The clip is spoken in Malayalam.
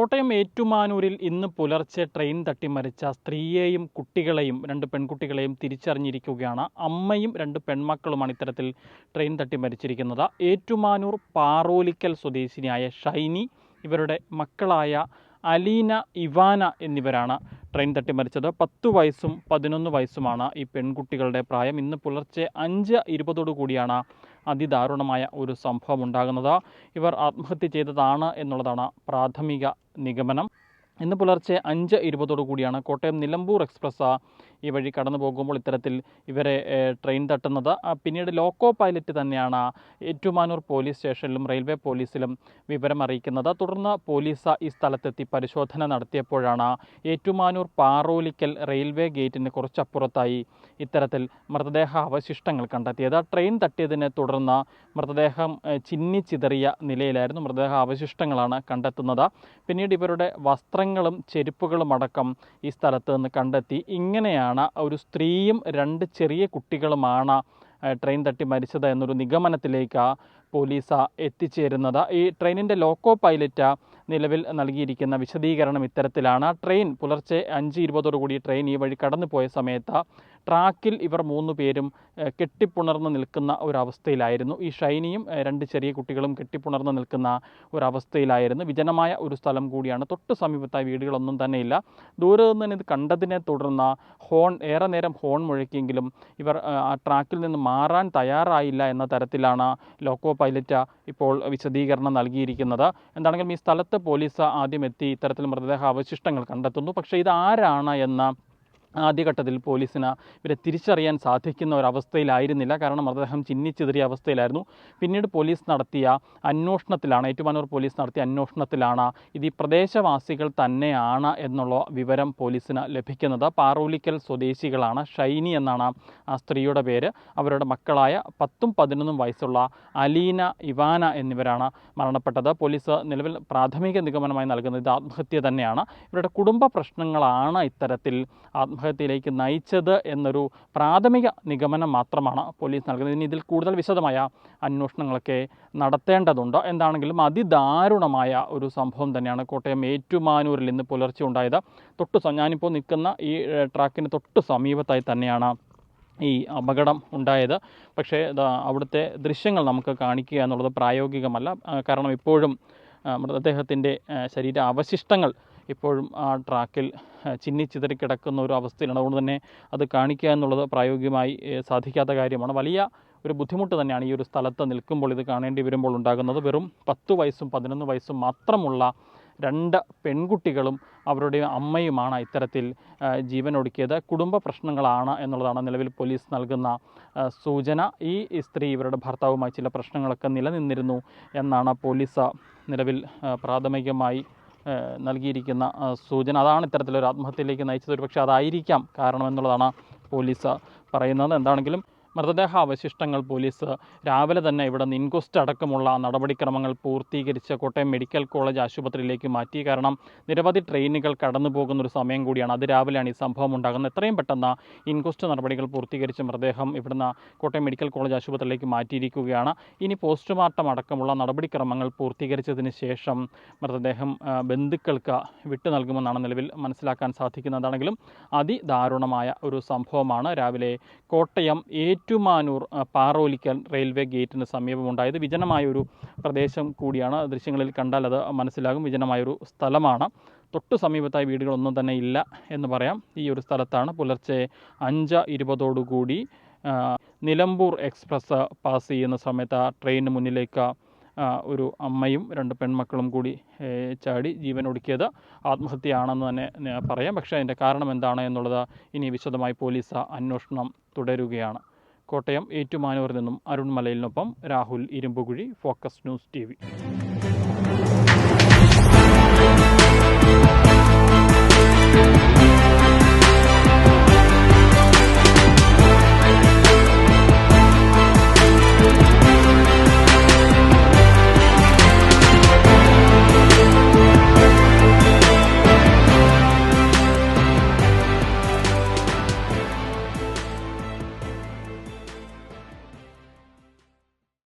കോട്ടയം ഏറ്റുമാനൂരിൽ ഇന്ന് പുലർച്ചെ ട്രെയിൻ തട്ടി മരിച്ച സ്ത്രീയെയും കുട്ടികളെയും രണ്ട് പെൺകുട്ടികളെയും തിരിച്ചറിഞ്ഞിരിക്കുകയാണ്. അമ്മയും രണ്ട് പെൺമക്കളുമാണ് ഇത്തരത്തിൽ ട്രെയിൻ തട്ടി മരിച്ചിരിക്കുന്നത്. ഏറ്റുമാനൂർ പാറോലിക്കൽ സ്വദേശിനിയായ ഷൈനി ഇവരുടെ മക്കളായ അലീന ഇവാന എന്നിവരാണ് ട്രെയിൻ തട്ടി മരിച്ചത്. പത്ത് വയസ്സും പതിനൊന്ന് വയസ്സുമാണ് ഈ പെൺകുട്ടികളുടെ പ്രായം. ഇന്ന് പുലർച്ചെ അഞ്ച് ഇരുപതോടു കൂടിയാണ് അതിദാരുണമായ ഒരു സംഭവം ഉണ്ടാകുന്നത് ഇവർ ആത്മഹത്യ ചെയ്തതാണ് എന്നുള്ളതാണ് പ്രാഥമിക നിഗമനം. ഇന്ന് പുലർച്ചെ അഞ്ച് ഇരുപതോടു കൂടിയാണ് കോട്ടയം നിലമ്പൂർ എക്സ്പ്രസ് ഈ വഴി കടന്നു പോകുമ്പോൾ ഇത്തരത്തിൽ ഇവരെ ട്രെയിൻ തട്ടുന്നത്. പിന്നീട് ലോക്കോ പൈലറ്റ് തന്നെയാണ് ഏറ്റുമാനൂർ പോലീസ് സ്റ്റേഷനിലും റെയിൽവേ പോലീസിലും വിവരം അറിയിക്കുന്നത്. തുടർന്ന് പോലീസ് ഈ സ്ഥലത്തെത്തി പരിശോധന നടത്തിയപ്പോഴാണ് ഏറ്റുമാനൂർ പാറോലിക്കൽ റെയിൽവേ ഗേറ്റിന് കുറച്ചപ്പുറത്തായി ഇത്തരത്തിൽ മൃതദേഹ അവശിഷ്ടങ്ങൾ കണ്ടെത്തിയത്. ട്രെയിൻ തട്ടിയതിനെ തുടർന്ന് മൃതദേഹം ചിന്നി ചിതറിയ നിലയിലായിരുന്നു മൃതദേഹ അവശിഷ്ടങ്ങളാണ് കണ്ടെത്തുന്നത്. പിന്നീട് ഇവരുടെ വസ്ത്രങ്ങളും ചെരുപ്പുകളും അടക്കം ഈ സ്ഥലത്ത് നിന്ന് കണ്ടെത്തി. ഇങ്ങനെയാണ് ഒരു സ്ത്രീയും രണ്ട് ചെറിയ കുട്ടികളുമാണ് ട്രെയിൻ തട്ടി മരിച്ചത് എന്നൊരു നിഗമനത്തിലേക്ക് പോലീസ് എത്തിച്ചേരുന്നത്. ഈ ട്രെയിനിന്റെ ലോക്കോ പൈലറ്റ് നിലവിൽ നൽകിയിരിക്കുന്ന വിശദീകരണം ഇത്തരത്തിലാണ്. ട്രെയിൻ പുലർച്ചെ അഞ്ച് ഇരുപതോടുകൂടി ട്രെയിൻ ഈ വഴി കടന്നു പോയ സമയത്ത് ട്രാക്കിൽ ഇവർ മൂന്ന് പേരും കെട്ടിപ്പുണർന്ന് നിൽക്കുന്ന ഒരവസ്ഥയിലായിരുന്നു. ഈ ഷൈനിയും രണ്ട് ചെറിയ കുട്ടികളും കെട്ടിപ്പുണർന്ന് നിൽക്കുന്ന ഒരവസ്ഥയിലായിരുന്നു. വിജനമായ ഒരു സ്ഥലം കൂടിയാണ്. തൊട്ട് സമീപത്തായി വീടുകളൊന്നും തന്നെയില്ല. ദൂരെ നിന്ന് ഇത് കണ്ടതിനെ തുടർന്ന് ഹോൺ ഏറെ നേരം ഹോൺ മുഴക്കിയെങ്കിലും ഇവർ ആ ട്രാക്കിൽ നിന്ന് മാറാൻ തയ്യാറായില്ല എന്ന തരത്തിലാണ് ലോക്കോ പൈലറ്റ് ഇപ്പോൾ വിശദീകരണം നൽകിയിരിക്കുന്നത്. എന്താണെങ്കിലും ഈ സ്ഥലത്ത് പോലീസ് ആദ്യം എത്തി ഇത്തരത്തിൽ മൃതദേഹ അവശിഷ്ടങ്ങൾ കണ്ടെത്തുന്നു. പക്ഷേ ഇത് ആരാണ് എന്ന ആദ്യഘട്ടത്തിൽ പോലീസിന് ഇവരെ തിരിച്ചറിയാൻ സാധിക്കുന്ന ഒരവസ്ഥയിലായിരുന്നില്ല. കാരണം മൃതദേഹം ചിന്നിച്ചിതറിയ അവസ്ഥയിലായിരുന്നു. പിന്നീട് പോലീസ് നടത്തിയ അന്വേഷണത്തിലാണ് ഏറ്റുമാനൂർ പോലീസ് നടത്തിയ അന്വേഷണത്തിലാണ് ഇത് ഈ പ്രദേശവാസികൾ തന്നെയാണ് എന്നുള്ള വിവരം പോലീസിന് ലഭിക്കുന്നത്. പാറൂലിക്കൽ സ്വദേശികളാണ് ഷൈനി എന്നാണ് ആ സ്ത്രീയുടെ പേര്. അവരുടെ മക്കളായ പത്തും പതിനൊന്നും വയസ്സുള്ള അലീന ഇവാന എന്നിവരാണ് മരണപ്പെട്ടത്. പോലീസ് നിലവിൽ പ്രാഥമിക നിഗമനമായി നൽകുന്നത് ഇത് ആത്മഹത്യ തന്നെയാണ്. ഇവരുടെ കുടുംബ പ്രശ്നങ്ങളാണ് ഇത്തരത്തിൽ ആത്മഹത്യയിലേക്ക് നയിച്ചത് എന്നൊരു പ്രാഥമിക നിഗമനം മാത്രമാണ് പോലീസ് നൽകുന്നത്. ഇനി ഇതിൽ കൂടുതൽ വിശദമായ അന്വേഷണങ്ങളൊക്കെ നടത്തേണ്ടതുണ്ട്. എന്താണെങ്കിലും അതിദാരുണമായ ഒരു സംഭവം തന്നെയാണ് കോട്ടയം ഏറ്റുമാനൂരിൽ ഇന്ന് പുലർച്ചെ ഉണ്ടായത്. തൊട്ട് ഞാനിപ്പോൾ നിൽക്കുന്ന ഈ ട്രാക്കിന് തൊട്ട് സമീപത്തായി തന്നെയാണ് ഈ അപകടം ഉണ്ടായത്. പക്ഷേ അവിടുത്തെ ദൃശ്യങ്ങൾ നമുക്ക് കാണിക്കുക എന്നുള്ളത് പ്രായോഗികമല്ല. കാരണം ഇപ്പോഴും മൃതദേഹത്തിന്റെ ശരീര അവശിഷ്ടങ്ങൾ ഇപ്പോഴും ആ ട്രാക്കിൽ ചിന്നി ചിന്നിച്ചിതറി കിടക്കുന്ന ഒരു അവസ്ഥയിലാണ്. അതുകൊണ്ട് തന്നെ അത് കാണിക്കുക എന്നുള്ളത് പ്രായോഗികമായി സാധിക്കാത്ത കാര്യമാണ്. വലിയ ഒരു ബുദ്ധിമുട്ട് തന്നെയാണ് ഈ ഒരു സ്ഥലത്ത് നിൽക്കുമ്പോൾ ഇത് കാണേണ്ടി വരുമ്പോൾ ഉണ്ടാകുന്നത്. വെറും പത്ത് വയസ്സും പതിനൊന്ന് വയസ്സും മാത്രമുള്ള രണ്ട് പെൺകുട്ടികളും അവരുടെ അമ്മയുമാണ് ഇത്തരത്തിൽ ജീവനൊടുക്കിയത്. കുടുംബ പ്രശ്നങ്ങളാണ് എന്നുള്ളതാണ് നിലവിൽ പോലീസ് നൽകുന്ന സൂചന. ഈ സ്ത്രീ ഇവരുടെ ഭർത്താവുമായി ചില പ്രശ്നങ്ങളൊക്കെ നിലനിന്നിരുന്നു എന്നാണ് പോലീസ് നിലവിൽ പ്രാഥമികമായി നൽകിയിരിക്കുന്ന സൂചന. അതാണ് ഇത്തരത്തിലൊരു ആത്മഹത്യയിലേക്ക് നയിച്ചത്. ഒരു പക്ഷേ അതായിരിക്കാം കാരണം എന്നുള്ളതാണ് പോലീസ് പറയുന്നത്. എന്താണെങ്കിലും മൃതദേഹ അവശിഷ്ടങ്ങൾ പോലീസ് രാവിലെ തന്നെ ഇവിടെ നിന്ന് ഇൻക്വസ്റ്റ് അടക്കമുള്ള നടപടിക്രമങ്ങൾ പൂർത്തീകരിച്ച് കോട്ടയം മെഡിക്കൽ കോളേജ് ആശുപത്രിയിലേക്ക് മാറ്റി. കാരണം നിരവധി ട്രെയിനുകൾ കടന്നു പോകുന്ന ഒരു സമയം കൂടിയാണ് അത് രാവിലെയാണ് ഈ സംഭവം ഉണ്ടാകുന്നത്. എത്രയും പെട്ടെന്ന് ഇൻക്വസ്റ്റ് നടപടികൾ പൂർത്തീകരിച്ച് മൃതദേഹം ഇവിടുന്ന് കോട്ടയം മെഡിക്കൽ കോളേജ് ആശുപത്രിയിലേക്ക് മാറ്റിയിരിക്കുകയാണ്. ഇനി പോസ്റ്റ്മോർട്ടം അടക്കമുള്ള നടപടിക്രമങ്ങൾ പൂർത്തീകരിച്ചതിന് ശേഷം മൃതദേഹം ബന്ധുക്കൾക്ക് വിട്ടു നൽകുമെന്നാണ് നിലവിൽ മനസ്സിലാക്കാൻ സാധിക്കുന്നതാണെങ്കിലും അതിദാരുണമായ ഒരു സംഭവമാണ്. രാവിലെ കോട്ടയം ഏറ്റുമാനൂർ പാറോലിക്കൽ റെയിൽവേ ഗേറ്റിന് സമീപമുണ്ടായത് വിജനമായ ഒരു പ്രദേശം കൂടിയാണ്. ദൃശ്യങ്ങളിൽ കണ്ടാൽ അത് മനസ്സിലാകും. വിജനമായൊരു സ്ഥലമാണ്. തൊട്ട് സമീപത്തായി വീടുകളൊന്നും തന്നെ ഇല്ല എന്ന് പറയാം. ഈ ഒരു സ്ഥലത്താണ് പുലർച്ചെ അഞ്ച് ഇരുപതോടുകൂടി നിലമ്പൂർ എക്സ്പ്രസ് പാസ് ചെയ്യുന്ന സമയത്ത് ആ ട്രെയിനിന് മുന്നിലേക്ക് ഒരു അമ്മയും രണ്ട് പെൺമക്കളും കൂടി ചാടി ജീവൻ ഒടുക്കിയത് ആത്മഹത്യയാണെന്ന് തന്നെ പറയാം. പക്ഷേ അതിന്റെ കാരണം എന്താണ് എന്നുള്ളത് ഇനി വിശദമായി പോലീസ് അന്വേഷണം തുടരുകയാണ്. കോട്ടയം ഏറ്റുമാനൂർ നിന്നും Arun മലയിലിനൊപ്പം Rahul Irumbukuzhi focus news T